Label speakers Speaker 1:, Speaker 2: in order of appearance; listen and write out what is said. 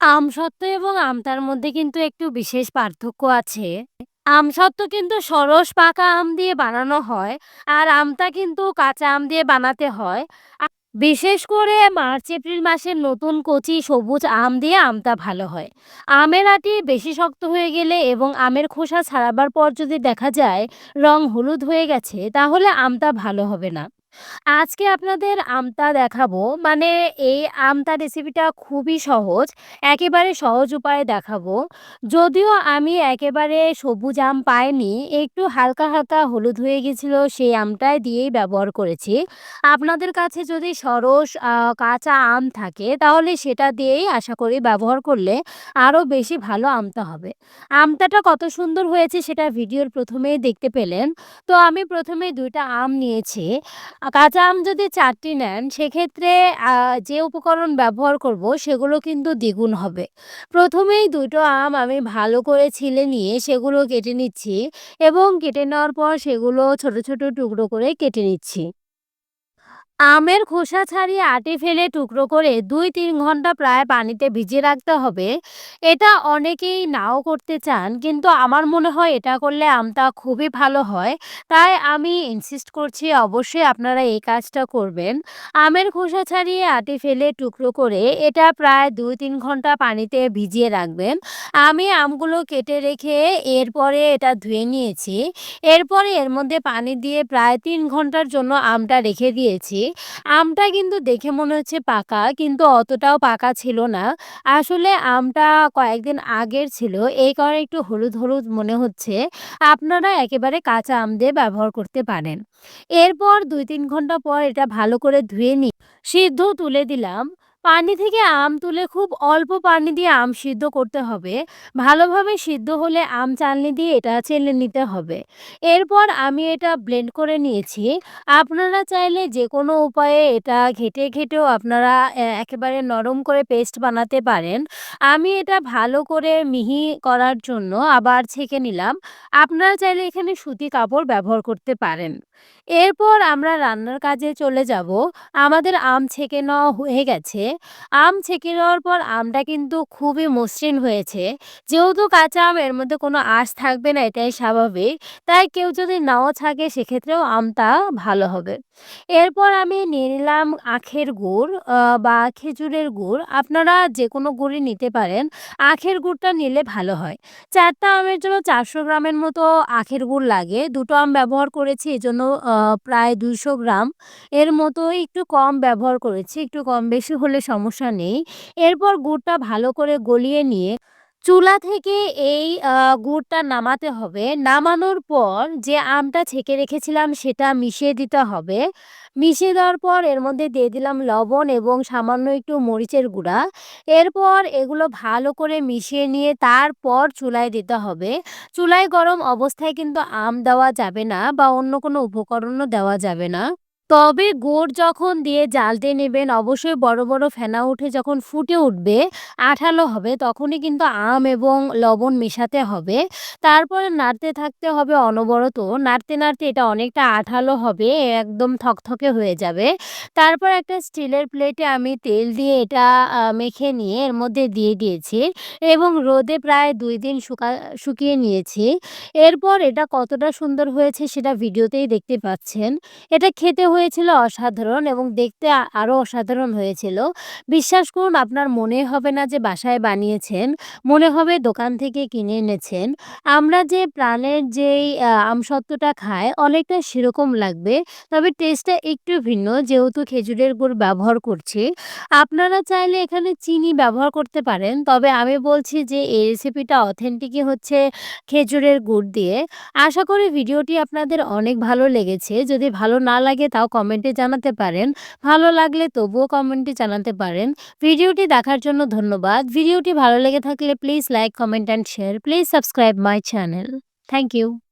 Speaker 1: আমসত্ত্ব এবং আমতার মধ্যে কিন্তু একটু বিশেষ পার্থক্য আছে। আমসত্ত্ব কিন্তু সরস পাকা আম দিয়ে বানানো হয়। আর আমতা কিন্তু কাঁচা আম দিয়ে বানাতে হয়। বিশেষ করে মার্চ, এপ্রিল মাসের নতুন কচি, সবুজ আম দিয়ে আমতা ভালো হয়। আমের আঁটি বেশি শক্ত হয়ে গেলে এবং আমের খোসা ছাড়াবার পর যদি দেখা যায় রং হলুদ হয়ে গেছে, তাহলে আমটা ভালো হবে না। আজকে আপনাদের আমতা দেখাবো মানে এই আমতা রেসিপিটা খুবই সহজ। একেবারে সহজ উপায়ে দেখাবো। যদিও আমি একেবারে সবুজ আম পাইনি, একটু হালকা, হালকা হলুদ হয়ে গেছিল সেই আমটাই দিয়েই ব্যবহার করেছি। আপনাদের কাছে যদি সরস কাঁচা আম থাকে তাহলে সেটা দিয়েই আশা করি ব্যবহার করলে আরও বেশি ভালো আমতা হবে। আমতাটা কত সুন্দর হয়েছে সেটা ভিডিওর প্রথমেই দেখতে পেলেন। তো আমি প্রথমে ২ টা আম নিয়েছি। কাঁচা আম যদি চারটি নেন সেক্ষেত্রে যে উপকরণ ব্যবহার করব সেগুলো কিন্তু দ্বিগুণ হবে। প্রথমেই দুটো আম আমি ভালো করে ছিলে নিয়ে সেগুলো কেটে নিচ্ছি এবং কেটে নেওয়ার পর সেগুলো ছোট, ছোট টুকরো করে কেটে নিচ্ছি। আমের খোসা ছাড়িয়ে আটি ফেলে টুকরো করে ২-৩ ঘণ্টা প্রায় পানিতে ভিজিয়ে রাখতে হবে। এটা অনেকেই নাও করতে চান, কিন্তু আমার মনে হয় এটা করলে আমটা খুবই ভালো হয়। তাই আমি ইনসিস্ট করছি অবশ্যই আপনারা এই কাজটা করবেন। আমের খোসা ছাড়িয়ে আটি ফেলে টুকরো করে এটা প্রায় ২-৩ ঘণ্টা পানিতে ভিজিয়ে রাখবেন। আমি আমগুলো কেটে রেখে এরপরে এটা ধুয়ে নিয়েছি। এরপরে এর মধ্যে পানি দিয়ে প্রায় তিন ঘণ্টার জন্য আমটা রেখে দিয়েছি। আমটা কিন্তু দেখে মনে হচ্ছে পাকা কিন্তু অতটাও পাকা ছিল না। আসলে আমটা কয়েকদিন আগের ছিল এই কারণে একটু হলুদ, হলুদ মনে হচ্ছে। আপনারা একেবারে কাঁচা আম দিয়ে ব্যবহার করতে পারেন। এরপর ২-৩ ঘণ্টা পর এটা ভালো করে ধুয়ে নিয়ে সিদ্ধ তুলে দিলাম। পানি থেকে আম তুলে খুব অল্প পানি দিয়ে আম সিদ্ধ করতে হবে। ভালোভাবে সিদ্ধ হলে আম চালনি দিয়ে এটা চেলে নিতে হবে। এরপর আমি এটা ব্লেন্ড করে নিয়েছি। আপনারা চাইলে যে কোনো উপায়ে এটা ঘেঁটে, ঘেঁটেও আপনারা একেবারে নরম করে পেস্ট বানাতে পারেন। আমি এটা ভালো করে মিহি করার জন্য আবার ছেঁকে নিলাম। আপনারা চাইলে এখানে সুতি কাপড় ব্যবহার করতে পারেন। এরপর আমরা রান্নার কাজে চলে যাব। আমাদের আম ছেঁকে নেওয়া হয়ে গেছে। আম ছেঁকে নেওয়ার পর আমটা কিন্তু খুবই মসৃণ হয়েছে। যেহেতু কাঁচা আম, এর মধ্যে কোনো আঁশ থাকবে না, এটাই স্বাভাবিক। তাই কেউ যদি নাও থাকে, সেক্ষেত্রেও আমটা ভালো হবে। এরপর আমি নিয়ে নিলাম আখের গুড় বা খেজুরের গুড়। আপনারা যে কোনো গুড়ই নিতে পারেন। আখের গুড়টা নিলে ভালো হয়। চারটা আমের জন্য ৪০০ গ্রামের মতো আখের গুড় লাগে। দুটো আম ব্যবহার করেছি এই আ প্রায় দুশো গ্রাম এর মতো একটু কম ব্যবহার করেছি। একটু কম বেশি হলে সমস্যা নেই। এরপর গুড়টা ভালো করে গলিয়ে নিয়ে চুলা থেকে এই গুড়টা নামাতে হবে। নামানোর পর যে আমটা ছেঁকে রেখেছিলাম সেটা মিশিয়ে দিতে হবে। মিশিয়ে দেওয়ার পর এর মধ্যে দিয়ে দিলাম লবণ এবং সামান্য একটু মরিচের গুঁড়া। এরপর এগুলো ভালো করে মিশিয়ে নিয়ে তারপর চুলায় দিতে হবে। চুলায় গরম অবস্থায় কিন্তু আম দেওয়া যাবে না বা অন্য কোনো উপকরণও দেওয়া যাবে না। তবে গোড় যখন দিয়ে জ্বালতে নেবেন অবশ্যই বড়, বড় ফেনা উঠে যখন ফুটে উঠবে, আঠালো হবে তখনই কিন্তু আম এবং লবণ মেশাতে হবে। তারপরে নাড়তে থাকতে হবে অনবরত। নাড়তে, নাড়তে এটা অনেকটা আঠালো হবে একদম থকথকে হয়ে যাবে। তারপর একটা স্টিলের প্লেটে আমি তেল দিয়ে এটা মেখে নিয়ে এর মধ্যে দিয়ে দিয়েছি এবং রোদে প্রায় দুই দিন শুকা শুকিয়ে নিয়েছি। এরপর এটা কতটা সুন্দর হয়েছে সেটা ভিডিওতেই দেখতে পাচ্ছেন। এটা খেতে হয়েছিল অসাধারণ এবং দেখতে আরও অসাধারণ হয়েছিল। বিশ্বাস করুন, আপনার মনে হবে না যে বাসায় বানিয়েছেন। মনে হবে দোকান থেকে কিনে এনেছেন। আমরা যে প্রাণের যেই আমসত্ত্বটা খাই, অনেকটা সেরকম লাগবে। তবে টেস্টটা একটু ভিন্ন, যেহেতু খেজুরের গুড় ব্যবহার করছি। আপনারা চাইলে এখানে চিনি ব্যবহার করতে পারেন। তবে আমি বলছি যে এই রেসিপিটা অথেন্টিকই হচ্ছে খেজুরের গুড় দিয়ে। আশা করি ভিডিওটি আপনাদের অনেক ভালো লেগেছে। যদি ভালো না লাগে তাও কমেন্টে জানাতে পারেন। ভালো লাগলে তবুও কমেন্টে জানাতে পারেন। ভিডিওটি দেখার জন্য ধন্যবাদ। ভিডিওটি ভালো লেগে থাকলে please like, comment and share. Please subscribe my channel. Thank you.